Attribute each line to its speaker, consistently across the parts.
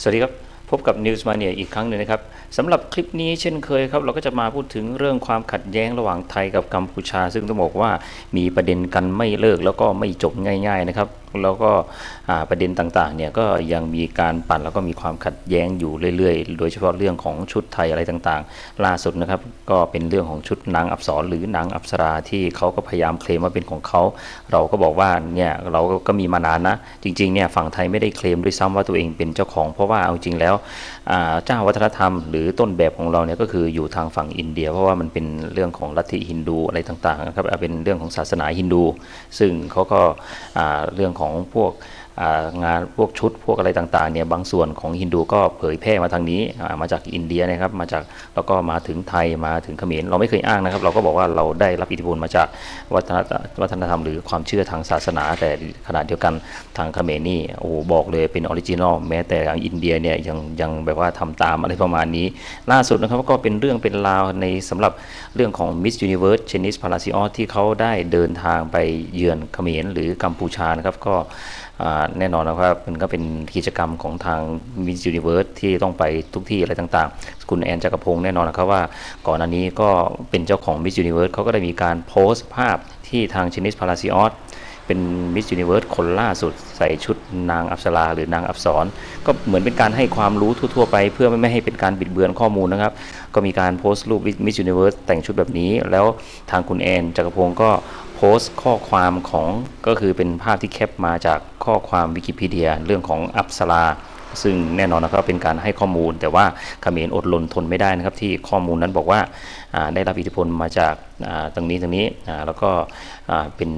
Speaker 1: สวัสดีครับ พบกับ News Mania อีกครั้งหนึ่งนะครับสำหรับคลิปนี้เช่นเคยครับ เราก็จะมาพูดถึงเรื่องความขัดแย้งระหว่างไทยกับกัมพูชา ซึ่งต้องบอกว่ามีประเด็นกันไม่เลิกแล้วก็ไม่จบง่าย ๆ นะครับ แล้วก็ประเด็นต่างๆเนี่ยก็ยังมีการปั่นแล้วก็มีความขัดแย้งอยู่เรื่อยๆ โดยเฉพาะเรื่องของชุดไทยอะไรต่างๆ ล่าสุดนะครับก็เป็นเรื่องของชุดนางอับสรหรือนางอับสราที่เขาก็พยายามเคลมว่าเป็นของเขาเราก็บอกว่าเนี่ยเราก็มีมานานนะจริงๆเนี่ยฝั่งไทยไม่ได้เคลมด้วยซ้ำว่าตัวเองเป็นเจ้าของ เพราะว่าเอาจริงแล้วเจ้าวัฒนธรรม หรือต้นแบบของเราเนี่ยก็คืออยู่ทางฝั่งอินเดีย เพราะว่ามันเป็นเรื่องของลัทธิฮินดูอะไรต่างๆนะครับเป็นเรื่องของศาสนาฮินดู ซึ่งเขาก็เรื่องของของพวก งานพวกชุดพวกอะไรต่างๆเนี่ยบางส่วนของฮินดูก็เผยแพร่มาทางนี้ามาจากอินเดียนะครับมาจากแล้วก็มาถึงไทยมาถึงเขมรเราไม่เคยอ้างนะครับ เราก็บอกว่าเราได้รับอิทธิพลมาจากวัฒนธรรมวัฒนธรรมหรือความเชื่อทางศาสนา แต่ขณะเดียวกันทางเขมรนี่โอ้บอกเลยเป็นออริจินอลแม้แต่ทางอินเดียเนี่ยยังยังแบบว่าทำตามอะไรประมาณนี้ ล่าสุดนะครับก็เป็นเรื่องเป็นราวในสำหรับเรื่องของ Miss Universe c h i n e s e Palacios ที่เขาได้เดินทางไปเยือนเขมรหรือกัมพูชานะครับก็แน่นอนนะครับมันก็เป็นกิจกรรมของทางมิสยูนิเวิร์สที่ต้องไปทุกที่อะไรต่างๆ คุณแอนจักรพงศ์แน่นอนนะครับว่าก่อนอันนี้ก็เป็นเจ้าของมิสยูนิเวิร์สเขาก็ได้มีการโพสต์ภาพที่ทาง c h i n e s e Palacios เป็นมิสยูนิเวิร์สคนล่าสุดใส่ชุดนางอัปสราหรือนางอับสรก็เหมือนเป็นการให้ความรู้ทั่ว ๆ ไป เพื่อไม่ให้เป็นการบิดเบือนข้อมูลนะครับ ก็มีการโพสต์รูปมิสยูนิเวิร์สแต่งชุดแบบนี้ แล้วทางคุณแอนจักรพงศ์ก็โพสต์ข้อความของก็คือเป็นภาพที่แคปมาจากข้อความวิกิพีเดียเรื่องของอัปสรา ซึ่งแน่นอนนะครับเป็นการให้ข้อมูล แต่ว่าเขมรอดลนทนไม่ได้นะครับ ที่ข้อมูลนั้นบอกว่าได้รับอิทธิพลมาจากอ่าตรงนี้ตรงนี้แล้วก็เป็น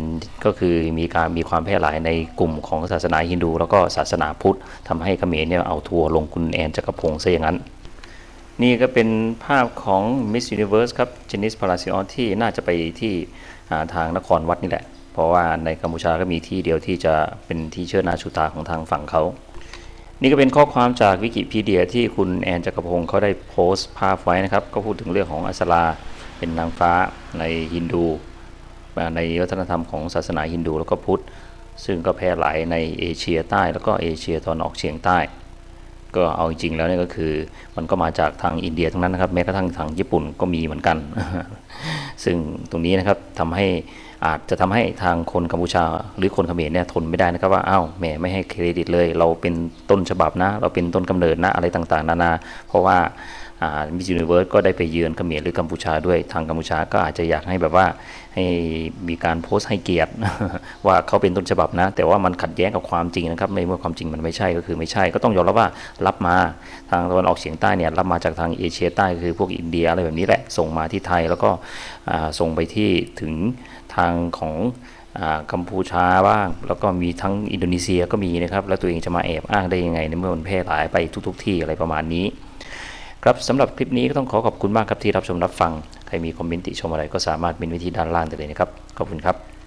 Speaker 1: ก็คือมีการมีความแพร่หลายในกลุ่มของศาสนาฮินดู แล้วก็ศาสนาพุทธทำให้เขมรเนี่ยเอาทัวลงคุณแอนจักรพงศ์ซะอย่างนั้นนี่ก็เป็นภาพของ Miss Universe ครับเจนิสพาราซิออนที่น่าจะไปที่ทางนครวัดนี่แหละ เพราะว่าในกัมพูชาก็มีที่เดียวที่จะเป็นที่เชิดนาชูตาของทางฝั่งเขา นี่ก็เป็นข้อความจากวิกิพีเดียที่คุณแอนจักรพงศ์เขาได้โพสต์ภาพไว้นะครับ ก็พูดถึงเรื่องของอัสราเป็นนางฟ้าในฮินดู ในวัฒนธรรมของศาสนาฮินดูแล้วก็พุทธ ซึ่งก็แพร่หลายในเอเชียใต้ แล้วก็เอเชียตะวันออกเฉียงใต้ ก็เอาจริงแล้วเนี่ยก็คือมันก็มาจากทางอินเดียทั้งนั้นนะครับแม้กระทั่งทางญี่ปุ่นก็มีเหมือนกัน ซึ่งตรงนี้นะครับทำให้ อาจจะทำให้ทางคนกัมพูชาหรือคนเขมรเนี่ยทนไม่ได้นะครับว่าอ้าวแหมไม่ให้เครดิตเลย เราเป็นต้นฉบับนะ เราเป็นต้นกำเนิดนะอะไรต่างๆ นานา เพราะว่า มิสยูนิเวิร์สก็ได้ไปเยือนเขมรหรือกัมพูชาด้วยทางกัมพูชาก็อาจจะอยากให้แบบว่าให้มีการโพสต์ให้เกียรติว่าเขาเป็นต้นฉบับนะ แต่ว่ามันขัดแย้งกับความจริงนะครับในเมื่อความจริงมันไม่ใช่ก็คือไม่ใช่ก็ต้องยอมรับว่ารับมาทางตะวันออกเฉียงใต้เนี่ยรับมาจากทางเอเชียใต้คือพวกอินเดียอะไรแบบนี้แหละส่งมาที่ไทยแล้วก็ส่งไปที่ถึงทางของกัมพูชาบ้าง แล้วก็มีทั้งอินโดนีเซียก็มีนะครับ แล้วตัวเองจะมาแอบอ้างได้ยังไงในเมื่อมันแพร่หลายไปทุก ๆทที่อะไรประมาณนี้ ครับสำหรับคลิปนี้ก็ต้องขอขอบคุณมากครับที่รับชมรับฟัง ใครมีคอมเมนต์ติชมอะไรก็สามารถมินวิธีด้านล่างได้เลยนะครับ ขอบคุณครับ